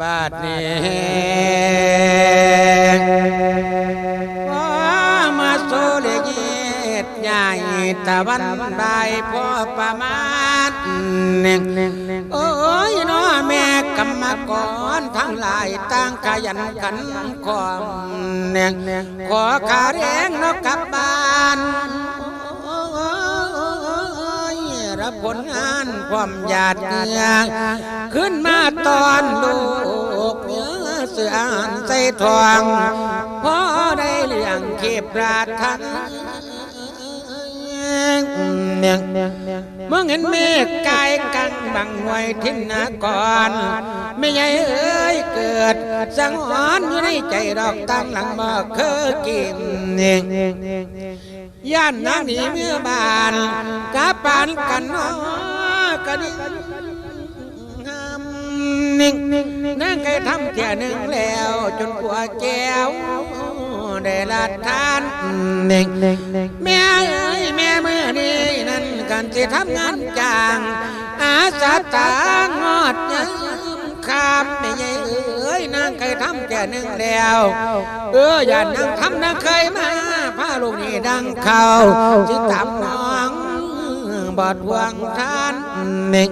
บาดนี้พอมาโซเลเกียดใหญ่ตะวันได้พอประมาณหนึ่งโอ้ยน้อแม่กรรมกรทั้งหลายต่างขยันขันความหนึ่งขอขาแรงนกกลับบ้าน รับผลงานความหยาดเหงื่อขึ้นมาตอนลูกเนื้อเสืออ่านใส่ทองพอได้เลี้ยงเก็บราทันเนี่ยเมื่อเห็นเมฆกายกังบังไว้ทินนาก่อนไม่ใหญ่เอ้ยเกิด สังหรณ์อยู่ในใจดอกตั้งหลังบ่เคยกินเนี่ย ย่านนางหนีเมื่อบานกาปานกันนอกันนิ่งนางเคยทำเที่หนึ่งแล้ว จนกว่าแก้วได้ละทานนิ่งแม่เอ้ยแม่เมื่อนี้นั่นกันจะทำงานจาง อาสาตางอดยังคำไม่ใหญ่เอ้ยนางเคยทำแค่หนึ่งแล้ว เอออย่านางทำนางเคยมา ลูกนี่ดังเขาจิตามน้องบอดวางทานเน่ง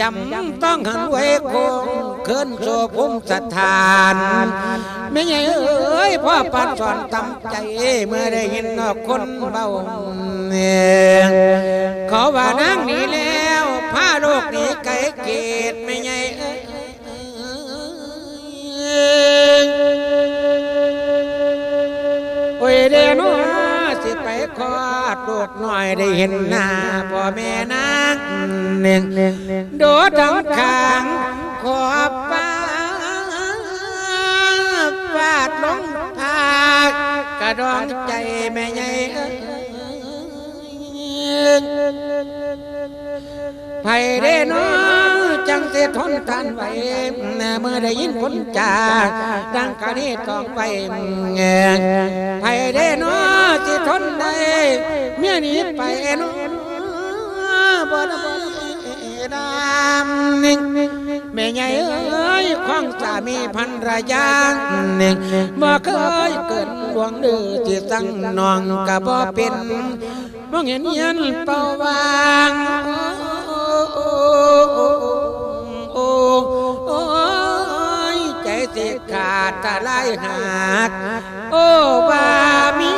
จำต้องหันไว้คงขึ้นโซภูมิสถานไม่ใช่เอ้ยพ่อปัดสอนตำใจเมื่อได้ยินนอกคนเบาเนี่ยขาว่านางหนีแล้วพาลูกนี้ไกลเกตไม่ ได้เห็นหน้าพ่อแม่นางหนึ่งโดดดังขางขอบฟ้าฟาดลงพากระดองใจแม่ อได้ยินคนจากดังกะนี้ต้องไปแงไผเดโนสิทนได้เมียหนี้ไปโนบ่ได้ดำนิ่งแม่ใหญ่เอ้ยของสามีพันรยาหนึ่งบ่เคยเกิดหวงดื้อที่สั่งนองกะบ่เป็นบ่เห็นเยันเป่าวางาดตะไลหักโอ้ว่ามี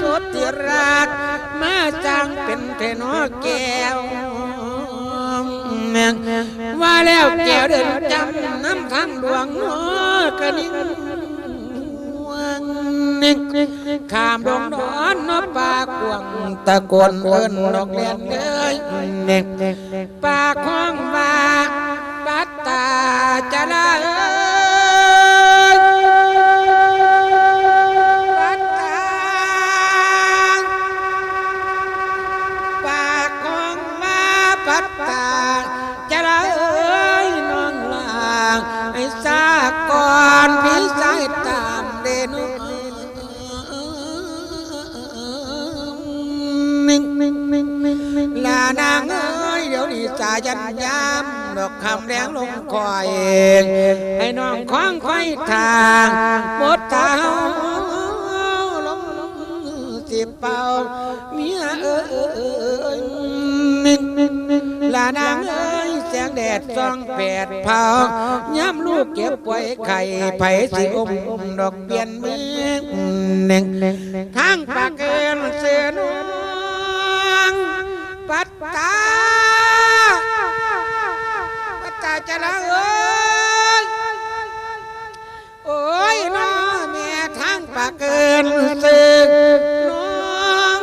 สดที่รักมาจังเป็นเทนอแก้วว่าแล้วแก้วเดินจำน้ำทางหลวงน้อกระดิ่งนิ่งข้ามดงดอนนอปากวงตะโกนเอิ้นดอกเลียนเลยนิ่งปาคล้องว่าปัตตาจะลา ปัตตาจะเอ้ยน้องลางให้สาก่อนพี่สายตามเดนนิ่งนิ่งนิ่งนิ่งนิ่งลานางเอ้ยเดี๋ยวนี้สายันยามดอกคำแดงลงคอยให้น้องคล้องไฟทางหมดเท้าลงสิเป่าเมียเอ้ยนิ่งนิ่ง ลานางเอ้ยแสงแดดส่องแปดเผาย้ำลูกเก็บไว้ไข่ไผ่สิอมดอกเบี้ยนมือหนึ่งทางปากเกินเสือนงปัตตาปัตตาจะละเอ้ยโอ้ยน้อแม่ทางปากเกินเสึกน้อง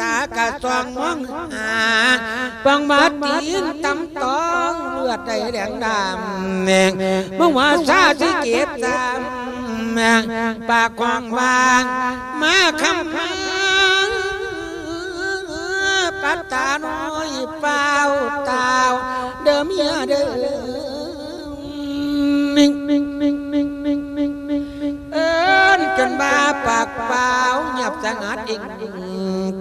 ตากระสองมองหา ปังมาตีนตำตองเลือดใจแดงดำแมงมึงวาซาสิเก็บตามแมงปากกว้างวางมาคำพังปัตตาน้อยเปล่าเตาเดิมเยอเดิมนิ่งนิ่งนิ่งนิ่งนิ่งนิ่งนิ่งเอิ้นจนบ้าปากเปล่าหยับสงัดอีก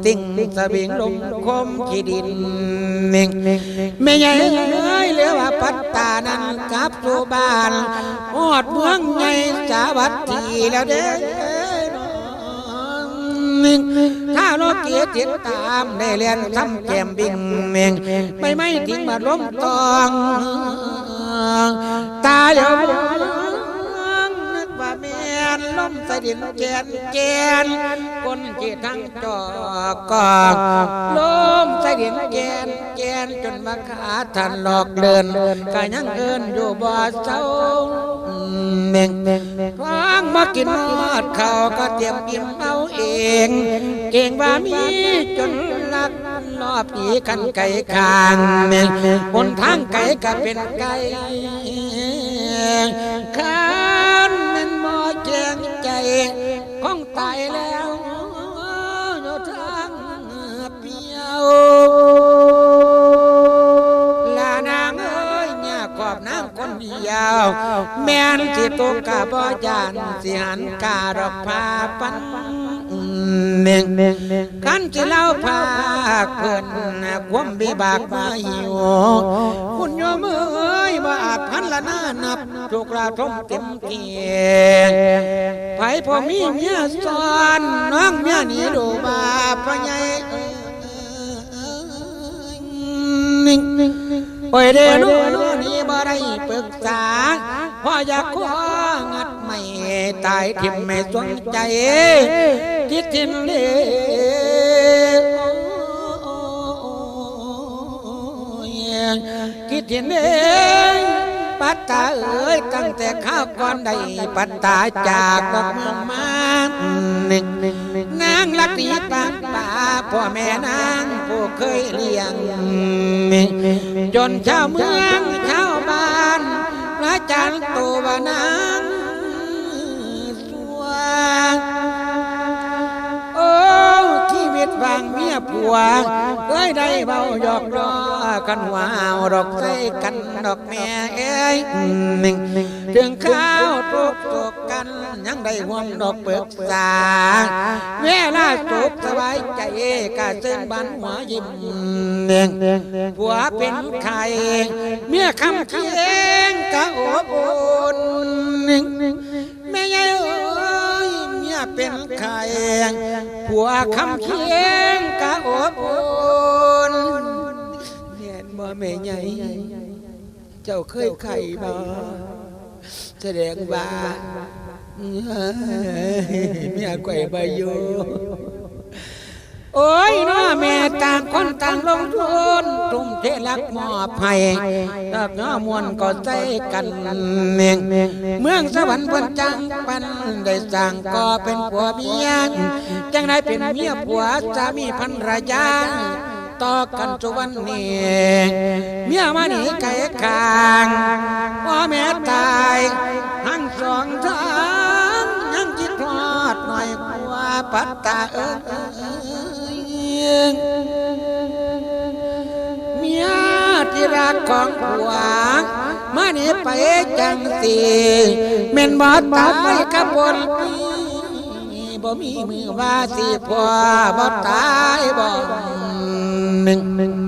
ติ่งสวิงลมคมขีดินนิ่งไม่ใหญ่เอ้ยเหลือว่าปัตตานั้นกับสู่บ้านหอดเมืองใหญ่สาวัตถีแล้วเด้อถ้าโลกเกียรติดตามได้เรียนทำแกมบิงเมงไม่ไม่ทิ้งมาล้มตอง ตาเดียว นล้มใส่ดินแกนแกนคนที่ทั้งจอกก็ล้มใส่ดินแกนแกนจนมาขาทันหลอกเดินก็ยังเอินอยู่บ่เศร้าเม่งคว้างมากินหอดเขาก็เตรียมกินเอาเอง เก่งว่ามีจนลักลอบหนีกันไก่คางเมงบนทางไก่ก็เป็นไก่ ใจของตายแล้วอยู่ทางเปียวลานางเอ้ยเนี่ยขอบนางคนเดียว แม่นที่ตกกะบ่จานสิหันการอกพาปันเน่งกันที่เล่าพาเพิ่นน่ะความบิบากมาหิวคุณโยมเอ้ยบ่อาจพันละหน้านับทุกราทมเต็มเกียง พอมีเมียซ้อนน้องเมียหนีดูบาพระใหญ่เอ้ยนิ่งโอ้ยเด้อโน่นนี่บ่ได้ปรึกษาเพราะอยากของัดไม่ตายทิ่มไม่สนใจคิดทินเด้คิดทินเด้ ปัตตาเอ้ยตั้งแต่ข้าวก่อนได้ปัตตาจากดอกมองมาหนึ่งนางลักดีตางป่าพ่อแม่นางผู้เคยเลี้ยง จนชาวเมืองชาวบ้านพระจันทร์ตัวานางสวงโอ้ชีวิตวาง ยผัวเอ้ยได้เบาหยอกล้อกันว้าวดอกใส่กันดอกแม่เอ้ยหนึ่งถึงข้าวตกตกกันยังได้ห่วงดอกเปิกษาเวลาจบสบายใจกะเส้นบันหัวยิ้มเนียงผัวเป็นไข่เมียคำเคียงกะอบอุ่นแม่ยายเอ้ย เป็นไข่ผัวคำเคียงกะอบอุ่นเห็นบ่แม่ใหญ่เจ้าเคยไข่บ่แสดงว่าเมียไข่ใบอยู่โอ้ยน้อแม่ต่างคนต่างลงทุน ทุ่มเทรักมอบให้รักน้อมวลก็ใจกันเมงเมืองสวรรค์เพิ่นจังปันได้สร้างก็เป็นผัวเมียจังได้เป็นเมียผัวสามีพันรยาต่อกันจุวันนี้เมียมาหนีไก่คางพ่อแม่ตายทั้งสองทางยังคิดทอดหน่อยกว่าปัตตาเอ้ย ที่รักของผัวมาหนีไปจังสีเม่นบ่ตายกับบนปีบ่มีมือว่าสีผัวบ่ตายบ่หนึ่ง